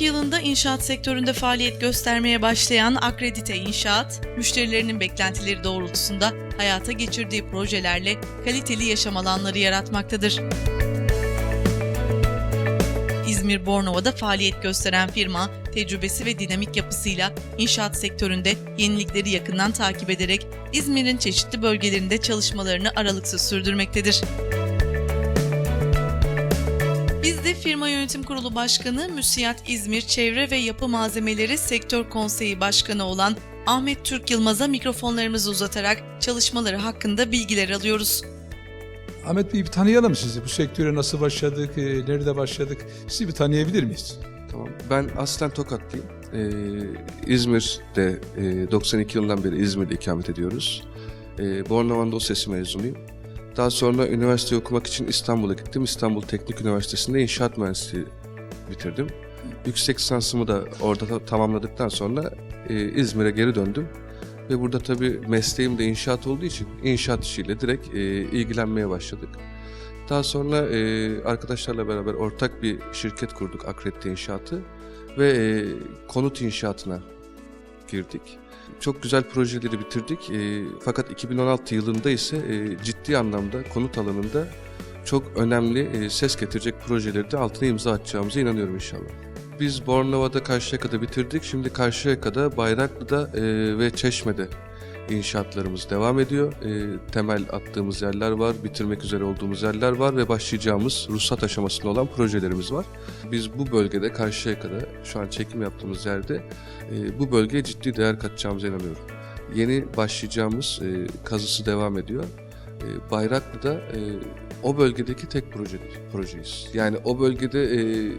2012 yılında inşaat sektöründe faaliyet göstermeye başlayan Akredite İnşaat, müşterilerinin beklentileri doğrultusunda hayata geçirdiği projelerle kaliteli yaşam alanları yaratmaktadır. İzmir Bornova'da faaliyet gösteren firma, tecrübesi ve dinamik yapısıyla inşaat sektöründe yenilikleri yakından takip ederek İzmir'in çeşitli bölgelerinde çalışmalarını aralıksız sürdürmektedir. De firma yönetim kurulu başkanı Müsiyat İzmir Çevre ve Yapı Malzemeleri Sektör Konseyi Başkanı olan Ahmet Türk Yılmaz'a mikrofonlarımızı uzatarak çalışmaları hakkında bilgiler alıyoruz. Ahmet Bey bir tanıyalım sizi. Bu sektöre nasıl başladık, e, nerede başladık? Sizi bir tanıyabilir miyiz? Tamam. Ben aslen Tokatlıyım. Ee, İzmir'de e, 92 yılından beri İzmir'de ikamet ediyoruz. Ee, Bornova Anadolu mezunuyum. Daha sonra üniversite okumak için İstanbul'a gittim. İstanbul Teknik Üniversitesi'nde inşaat mühendisliği bitirdim. Yüksek lisansımı da orada ta- tamamladıktan sonra e, İzmir'e geri döndüm. Ve burada tabii mesleğim de inşaat olduğu için inşaat işiyle direkt e, ilgilenmeye başladık. Daha sonra e, arkadaşlarla beraber ortak bir şirket kurduk Akredite İnşaatı ve e, konut inşaatına girdik. Çok güzel projeleri bitirdik E, fakat 2016 yılında ise e, ciddi anlamda konut alanında çok önemli e, ses getirecek projeleri de altına imza atacağımıza inanıyorum inşallah. Biz Bornova'da Karşıyaka'da bitirdik. Şimdi Karşıyaka'da, Bayraklı'da e, ve Çeşme'de inşaatlarımız devam ediyor. E, temel attığımız yerler var, bitirmek üzere olduğumuz yerler var ve başlayacağımız ruhsat aşamasında olan projelerimiz var. Biz bu bölgede Karşıyaka'da şu an çekim yaptığımız yerde e, bu bölgeye ciddi değer katacağımıza inanıyorum. Yeni başlayacağımız e, kazısı devam ediyor. E, Bayraklı'da e, o bölgedeki tek proje, projeyiz. Yani o bölgede e,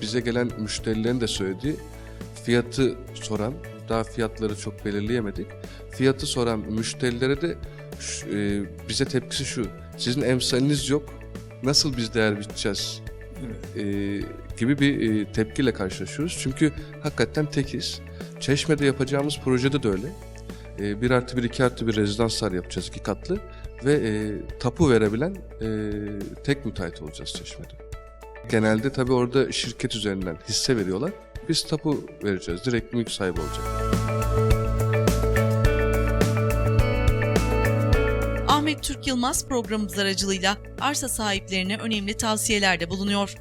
bize gelen müşterilerin de söylediği fiyatı soran, daha fiyatları çok belirleyemedik. Fiyatı soran müşterilere de e, bize tepkisi şu, sizin emsaliniz yok, nasıl biz değer biçeceğiz e, gibi bir e, tepkiyle karşılaşıyoruz. Çünkü hakikaten tekiz. Çeşme'de yapacağımız projede de öyle. E, 1 artı 1, 2 artı 1 rezidanslar yapacağız iki katlı ve e, tapu verebilen e, tek müteahhit olacağız Çeşme'de. Genelde tabii orada şirket üzerinden hisse veriyorlar. Biz tapu vereceğiz. Direkt mülk sahibi olacak. Ahmet Türk Yılmaz programımız aracılığıyla arsa sahiplerine önemli tavsiyelerde bulunuyor.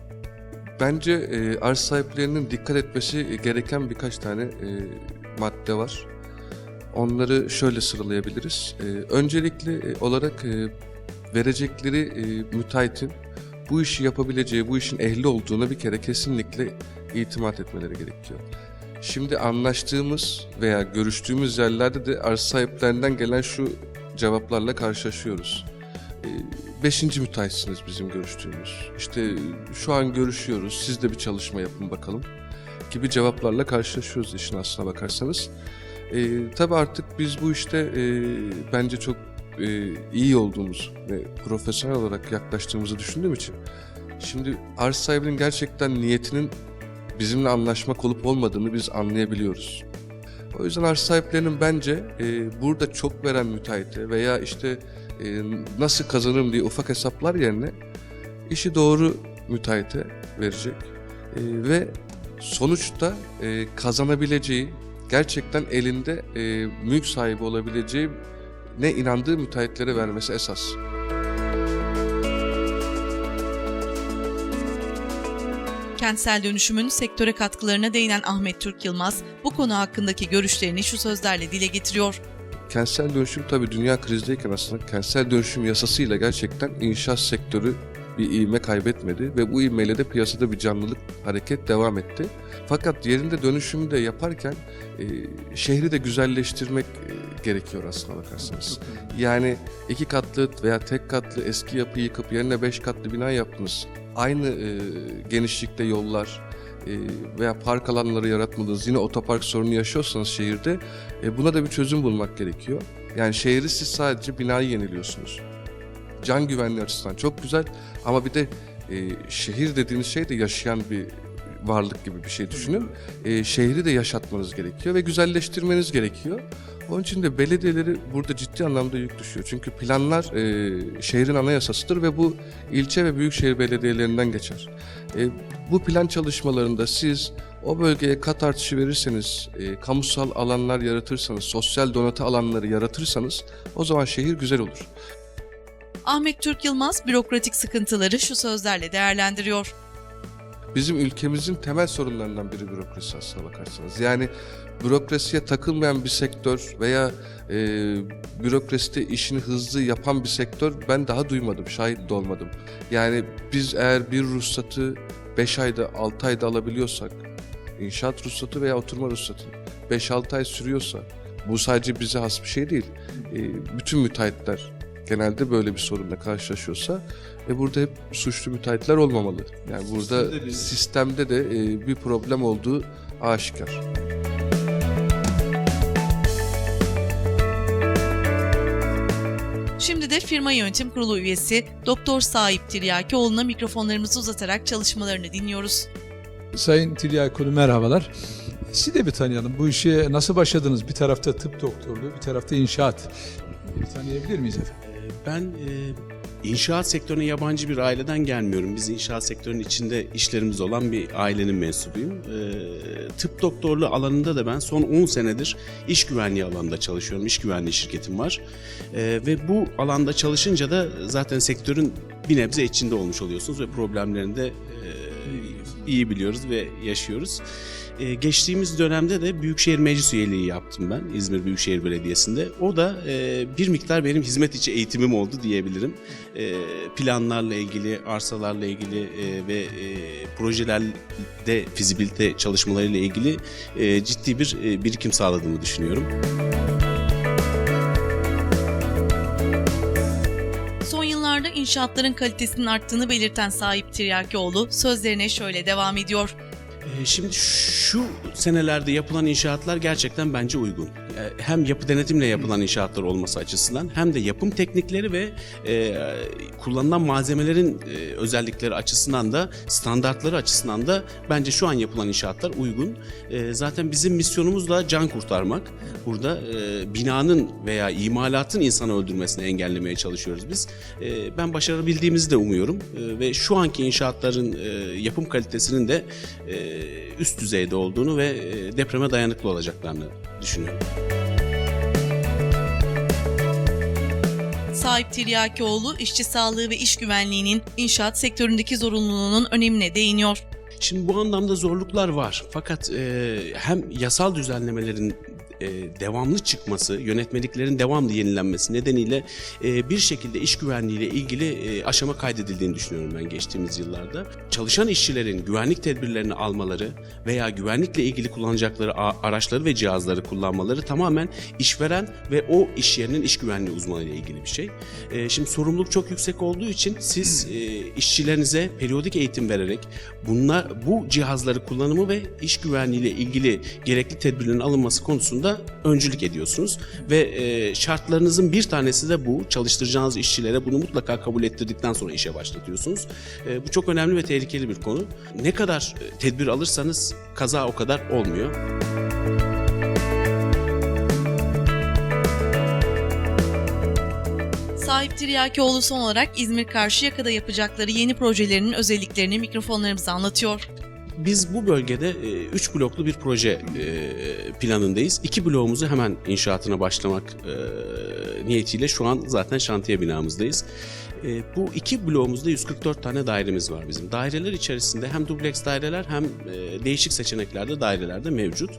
Bence e, arz sahiplerinin dikkat etmesi gereken birkaç tane e, madde var. Onları şöyle sıralayabiliriz. E, öncelikli e, olarak e, verecekleri e, müteahhitin bu işi yapabileceği, bu işin ehli olduğuna bir kere kesinlikle itimat etmeleri gerekiyor. Şimdi anlaştığımız veya görüştüğümüz yerlerde de arz sahiplerinden gelen şu cevaplarla karşılaşıyoruz. E, Beşinci müteahhitsiniz bizim görüştüğümüz. İşte şu an görüşüyoruz, siz de bir çalışma yapın bakalım gibi cevaplarla karşılaşıyoruz işin aslına bakarsanız. E, tabii artık biz bu işte e, bence çok e, iyi olduğumuz ve profesyonel olarak yaklaştığımızı düşündüğüm için şimdi arz sahibinin gerçekten niyetinin bizimle anlaşmak olup olmadığını biz anlayabiliyoruz. O yüzden arz sahiplerinin bence e, burada çok veren müteahhite veya işte e, nasıl kazanırım diye ufak hesaplar yerine işi doğru müteahhite verecek E, ve sonuçta e, kazanabileceği gerçekten elinde e, mülk sahibi olabileceği ne inandığı müteahhitlere vermesi esas. Kentsel dönüşümün sektöre katkılarına değinen Ahmet Türk Yılmaz bu konu hakkındaki görüşlerini şu sözlerle dile getiriyor. Kentsel dönüşüm tabii dünya krizdeyken aslında kentsel dönüşüm yasasıyla gerçekten inşaat sektörü bir ivme kaybetmedi ve bu ivmeyle de piyasada bir canlılık hareket devam etti. Fakat yerinde dönüşümü de yaparken e, şehri de güzelleştirmek e, gerekiyor aslına bakarsanız. Yani iki katlı veya tek katlı eski yapıyı yıkıp yerine beş katlı bina yaptınız. Aynı e, genişlikte yollar e, veya park alanları yaratmadınız. Yine otopark sorunu yaşıyorsanız şehirde e, buna da bir çözüm bulmak gerekiyor. Yani şehri siz sadece binayı yeniliyorsunuz. Can güvenliği açısından çok güzel ama bir de e, şehir dediğiniz şey de yaşayan bir varlık gibi bir şey düşünün. E, şehri de yaşatmanız gerekiyor ve güzelleştirmeniz gerekiyor. Onun için de belediyeleri burada ciddi anlamda yük düşüyor. Çünkü planlar e, şehrin anayasasıdır ve bu ilçe ve büyükşehir belediyelerinden geçer. E, bu plan çalışmalarında siz o bölgeye kat artışı verirseniz, e, kamusal alanlar yaratırsanız, sosyal donatı alanları yaratırsanız o zaman şehir güzel olur. Ahmet Türk Yılmaz bürokratik sıkıntıları şu sözlerle değerlendiriyor. Bizim ülkemizin temel sorunlarından biri bürokrasi aslına bakarsanız. Yani bürokrasiye takılmayan bir sektör veya e, bürokraside işini hızlı yapan bir sektör ben daha duymadım, şahit de olmadım. Yani biz eğer bir ruhsatı 5 ayda 6 ayda alabiliyorsak, inşaat ruhsatı veya oturma ruhsatı 5-6 ay sürüyorsa bu sadece bize has bir şey değil. E, bütün müteahhitler genelde böyle bir sorunla karşılaşıyorsa e burada hep suçlu müteahhitler olmamalı. Yani burada Sistemde de e, bir problem olduğu aşikar. Şimdi de firma yönetim kurulu üyesi Doktor Sahip Tiryakioğlu'na mikrofonlarımızı uzatarak çalışmalarını dinliyoruz. Sayın Tiryakolu merhabalar. Sizi de bir tanıyalım. Bu işe nasıl başladınız? Bir tarafta tıp doktorluğu, bir tarafta inşaat. Bir tanıyabilir miyiz efendim? Ben e, inşaat sektörüne yabancı bir aileden gelmiyorum. Biz inşaat sektörünün içinde işlerimiz olan bir ailenin mensubuyum. E, tıp doktorluğu alanında da ben son 10 senedir iş güvenliği alanında çalışıyorum. İş güvenliği şirketim var. E, ve bu alanda çalışınca da zaten sektörün bir nebze içinde olmuş oluyorsunuz ve problemlerini de e, iyi biliyoruz ve yaşıyoruz. Ee, geçtiğimiz dönemde de Büyükşehir Meclis üyeliği yaptım ben İzmir Büyükşehir Belediyesi'nde. O da e, bir miktar benim hizmet içi eğitimim oldu diyebilirim. E, planlarla ilgili, arsalarla ilgili e, ve e, projelerde fizibilite çalışmalarıyla ilgili e, ciddi bir e, birikim sağladığımı düşünüyorum. İnşaatların kalitesinin arttığını belirten Sahip Tiryakioğlu sözlerine şöyle devam ediyor. Ee, Şimdi şu senelerde yapılan inşaatlar gerçekten bence uygun. Ee, Hem yapı denetimle yapılan inşaatlar olması açısından hem de yapım teknikleri ve e, kullanılan malzemelerin e, özellikleri açısından da standartları açısından da bence şu an yapılan inşaatlar uygun. E, zaten bizim misyonumuz da can kurtarmak. Burada e, binanın veya imalatın insanı öldürmesini engellemeye çalışıyoruz biz. E, ben başarabildiğimizi de umuyorum E, ve şu anki inşaatların e, yapım kalitesinin de e, üst düzeyde olduğunu ve e, depreme dayanıklı olacaklarını düşünüyorum. Sahip Tiryakioğlu işçi sağlığı ve iş güvenliğinin inşaat sektöründeki zorunluluğunun önemine değiniyor. Şimdi bu anlamda zorluklar var. Fakat e, hem yasal düzenlemelerin e, devamlı çıkması, yönetmeliklerin devamlı yenilenmesi nedeniyle e, bir şekilde iş güvenliği ile ilgili e, aşama kaydedildiğini düşünüyorum ben geçtiğimiz yıllarda. Çalışan işçilerin güvenlik tedbirlerini almaları veya güvenlikle ilgili kullanacakları araçları ve cihazları kullanmaları tamamen işveren ve o iş yerinin iş güvenliği uzmanı ile ilgili bir şey. E, şimdi sorumluluk çok yüksek olduğu için siz e, işçilerinize periyodik eğitim vererek bunlar bu cihazları kullanımı ve iş güvenliği ile ilgili gerekli tedbirlerin alınması konusunda öncülük ediyorsunuz ve e, şartlarınızın bir tanesi de bu. Çalıştıracağınız işçilere bunu mutlaka kabul ettirdikten sonra işe başlatıyorsunuz. E, bu çok önemli ve tehlikeli bir konu. Ne kadar e, tedbir alırsanız kaza o kadar olmuyor. Sahip Tiryakioğlu son olarak İzmir Karşıyaka'da yapacakları yeni projelerinin özelliklerini mikrofonlarımıza anlatıyor. Biz bu bölgede 3 bloklu bir proje e, planındayız. İki bloğumuzu hemen inşaatına başlamak e, niyetiyle şu an zaten şantiye binamızdayız. E, Bu iki bloğumuzda 144 tane dairemiz var bizim. Daireler içerisinde hem dubleks daireler hem e, değişik seçeneklerde daireler de mevcut.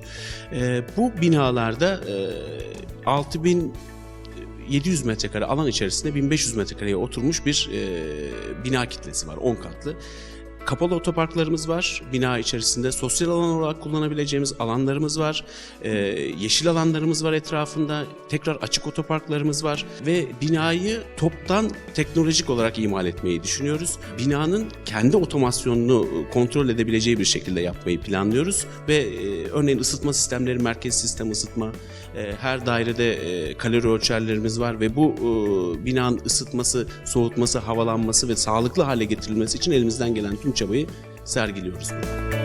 E, Bu binalarda e, 6000 700 metrekare alan içerisinde 1500 metrekareye oturmuş bir e, bina kitlesi var 10 katlı. Kapalı otoparklarımız var. Bina içerisinde sosyal alan olarak kullanabileceğimiz alanlarımız var. E, yeşil alanlarımız var etrafında. Tekrar açık otoparklarımız var. Ve binayı toptan teknolojik olarak imal etmeyi düşünüyoruz. Binanın kendi otomasyonunu kontrol edebileceği bir şekilde yapmayı planlıyoruz. Ve e, örneğin ısıtma sistemleri, merkez sistem ısıtma, e, her dairede e, kalori ölçerlerimiz var ve bu e, binanın ısıtması, soğutması, havalanması ve sağlıklı hale getirilmesi için elimizden gelen tüm çabayı sergiliyoruz. burada.